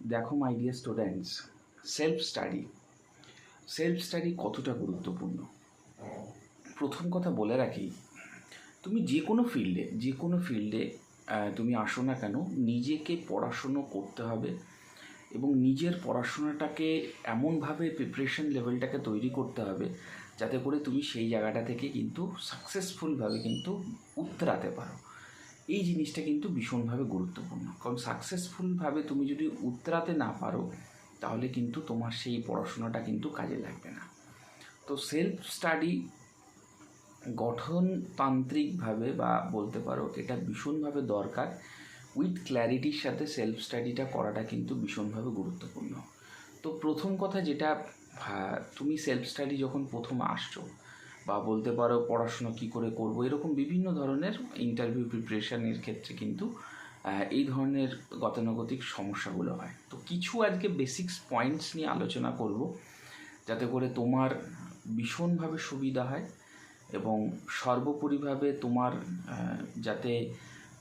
দেখো my dear students self study self study কতটা গুরুত্বপূর্ণ? প্রথম কথা বলে রাখি, তুমি যে কোনো ফিল্ডে যে কোনো ফিল্ডে তুমি আসো না কেন, নিজেকে পড়াশুনো করতে হবে এবং নিজের পড়াশোনাটাকে এমনভাবে প্রিপারেশন লেভেলটাকে তৈরি করতে হবে যাতে করে তুমি সেই জায়গাটা থেকে কিন্তু সাকসেসফুলভাবে কিন্তু উত্তরাতে পারো। এই জিনিসটা কিন্তু ভীষণভাবে গুরুত্বপূর্ণ। কারণ সাকসেসফুলভাবে তুমি যদি উত্তরাতে না পারো, তাহলে কিন্তু তোমার সেই পড়াশোনাটা কিন্তু কাজে লাগবে না। তো সেলফ স্টাডি গঠনতান্ত্রিকভাবে বা বলতে পারো এটা ভীষণভাবে দরকার। উইথ ক্ল্যারিটির সাথে সেলফ স্টাডিটা করাটা কিন্তু ভীষণভাবে গুরুত্বপূর্ণ। তো প্রথম কথা যেটা তুমি সেলফ স্টাডি যখন প্রথম আসছো বা বলতে পারো পড়াশোনা কী করে করব, এরকম বিভিন্ন ধরনের ইন্টারভিউ প্রিপারেশনের ক্ষেত্রে কিন্তু এই ধরনের গতানুগতিক সমস্যাগুলো হয়। তো কিছু আজকে বেসিক্স পয়েন্টস নিয়ে আলোচনা করব, যাতে করে তোমার ভীষণভাবে সুবিধা হয় এবং সর্বোপরিভাবে তোমার যাতে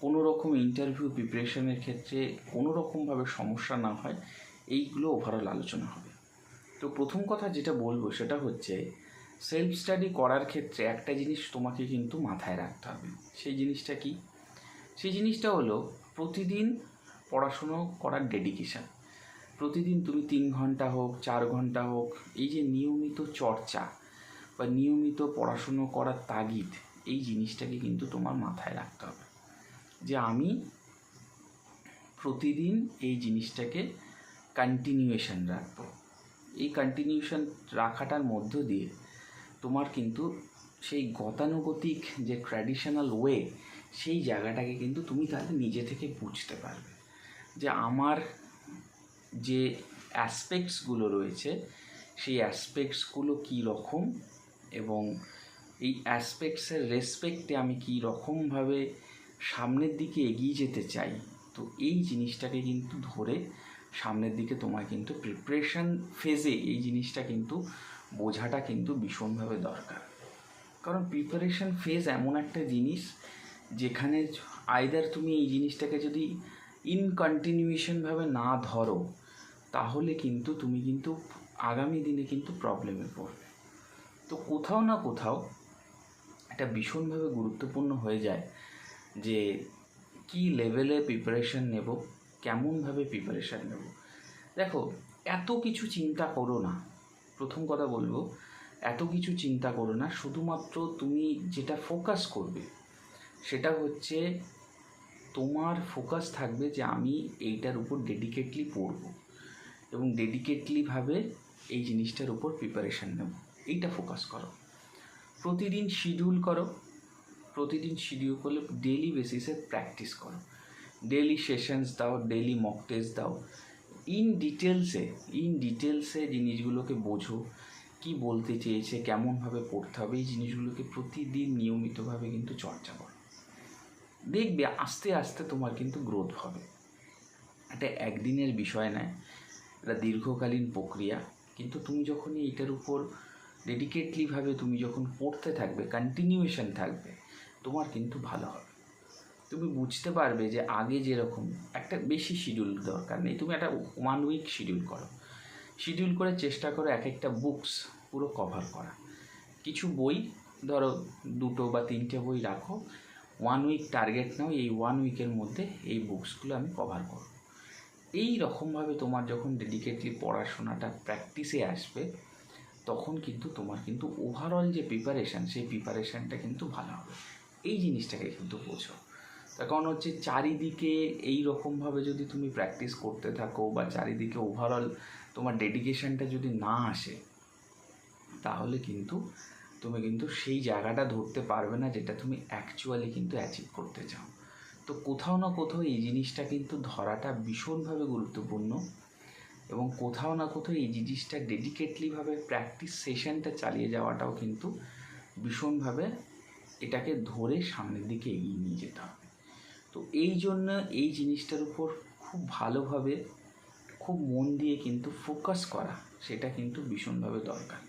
কোনো রকম ইন্টারভিউ প্রিপারেশনের ক্ষেত্রে কোনো রকমভাবে সমস্যা না হয়, এইগুলো ওভারঅল আলোচনা হবে। তো প্রথম কথা যেটা বলব সেটা হচ্ছে সেলফ স্টাডি করার ক্ষেত্রে একটা জিনিস তোমাকে কিন্তু মাথায় রাখতে হবে। সেই জিনিসটা কি? সেই জিনিসটা হলো প্রতিদিন পড়াশুনো করার ডেডিকেশান প্রতিদিন তুমি তিন ঘণ্টা হোক, চার ঘণ্টা হোক, এই যে নিয়মিত চর্চা বা নিয়মিত পড়াশুনো করার তাগিদ, এই জিনিসটাকে কিন্তু তোমার মাথায় রাখতে হবে। যে আমি প্রতিদিন এই জিনিসটাকে কন্টিনিউয়েশন রাখব। এই কন্টিনিউশন রাখাটার মধ্য দিয়ে তোমার কিন্তু সেই গতানুগতিক যে ট্র্যাডিশনাল ওয়ে সেই জায়গাটাকে কিন্তু তুমি তাহলে নিজে থেকে বুঝতে পারবে। যে আমার যে অ্যাসপেক্টসগুলো রয়েছে, সেই অ্যাসপেক্টসগুলো কী রকম এবং এই অ্যাসপেক্টসের রেসপেক্টে আমি কী রকমভাবে সামনের দিকে এগিয়ে যেতে চাই, তো এই জিনিসটাকে কিন্তু ধরে সামনের দিকে তোমার কিন্তু প্রিপারেশন ফেজে এই জিনিসটা কিন্তু বোঝাটা কিন্তু ভীষণভাবে দরকার। কারণ প্রিপারেশন ফেজ এমন একটা জিনিস যেখানে আইদার তুমি এই জিনিসটাকে যদি ইন কন্টিনিউয়েশনভাবে না ধরো, তাহলে কিন্তু তুমি কিন্তু আগামী দিনে কিন্তু প্রবলেমে পড়বে। তো কোথাও না কোথাও এটা ভীষণভাবে গুরুত্বপূর্ণ হয়ে যায় যে কি লেভেলে প্রিপারেশান নেব, কেমনভাবে প্রিপারেশান নেব। দেখো, এত কিছু চিন্তা করো না। প্রথম কথা বলব, এত কিছু চিন্তা করো না, শুধুমাত্র তুমি যেটা ফোকাস করবে, সেটা হচ্ছে তোমার ফোকাস থাকবে যে আমি এইটার উপর ডেডিকেটলি পড়ব এবং ডেডিকেটলিভাবে এই জিনিসটার উপর প্রিপারেশান নেব, এইটা ফোকাস করো। প্রতিদিন শিডিউল করো, প্রতিদিন শিডিউল করলে ডেলি বেসিসে প্র্যাকটিস করো। ডেলি সেশনস দাও ডেলি মক টেস্ট দাও ইন ডিটেলসে ইন ডিটেলসে জিনিসগুলোকে বোঝো, কি বলতে চেয়েছে, কেমনভাবে পড়তে হবে, এই জিনিসগুলোকে প্রতিদিন নিয়মিতভাবে কিন্তু চর্চা করো। দেখবে আস্তে আস্তে তোমার কিন্তু গ্রোথ হবে। এটা একদিনের বিষয় নয় এটা দীর্ঘকালীন প্রক্রিয়া। কিন্তু তুমি যখন এইটার উপর ডেডিকেটলিভাবে তুমি যখন পড়তে থাকবে কন্টিনিউয়েশন থাকবে, তোমার কিন্তু ভালো হবে। তুমি বুঝতে পারবে যে আগে যেরকম একটা বেশি শিডিউল দরকার নেই। তুমি একটা ওয়ান উইক শিডিউল করো। শিডিউল করে চেষ্টা করো এক একটা বুকস পুরো কভার করা। কিছু বই ধরো দুটো বা তিনটে বই রাখো। ওয়ান উইক টার্গেট নাও, এই ওয়ান উইকের মধ্যে এই বুকসগুলো আমি কভার করব। এই রকমভাবে তোমার যখন ডেডিকেটলি পড়াশোনাটা প্র্যাকটিসে আসবে, তখন কিন্তু তোমার কিন্তু ওভারঅল যে প্রিপারেশান সেই প্রিপারেশানটা কিন্তু ভালো হবে। এই জিনিসটাকে কিন্তু বোঝো। তার কারণ হচ্ছে চারিদিকে এই রকমভাবে যদি তুমি প্র্যাকটিস করতে থাকো বা চারিদিকে ওভারঅল তোমার ডেডিকেশনটা যদি না আসে, তাহলে কিন্তু তুমি কিন্তু সেই জায়গাটা ধরতে পারবে না যেটা তুমি অ্যাকচুয়ালি কিন্তু অ্যাচিভ করতে চাও। তো কোথাও না কোথাও এই জিনিসটা কিন্তু ধরাটা ভীষণভাবে গুরুত্বপূর্ণ এবং কোথাও না কোথাও এই জিনিসটা ডেডিকেটলিভাবে প্র্যাকটিস সেশনটা চালিয়ে যাওয়াটাও কিন্তু ভীষণভাবে এটাকে ধরে সামনের দিকে এগিয়ে নিয়ে যেতে হবে। তো এই জন্য এই জিনিসটার উপর খুব ভালোভাবে, খুব মন দিয়ে কিন্তু ফোকাস করা, সেটা কিন্তু ভীষণভাবে দরকার।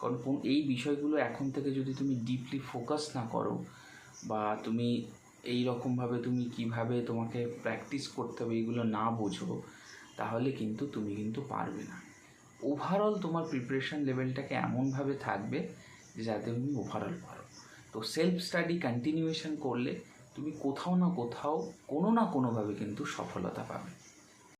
কারণ এই বিষয়গুলো এখন থেকে যদি তুমি ডিপলি ফোকাস না করো বা তুমি এই রকমভাবে তুমি কীভাবে তোমাকে প্র্যাকটিস করতে হবে এইগুলো না বোঝো, তাহলে কিন্তু তুমি কিন্তু পারবে না। ওভারঅল তোমার প্রিপারেশান লেভেলটাকে এমনভাবে থাকবে যে যাতে তুমি ওভারঅল পারো। তো সেলফ স্টাডি কন্টিনিউয়েশন করলে তুমি কোথাও না কোথাও কোনো না কোনোভাবে কিন্তু সফলতা পাবে।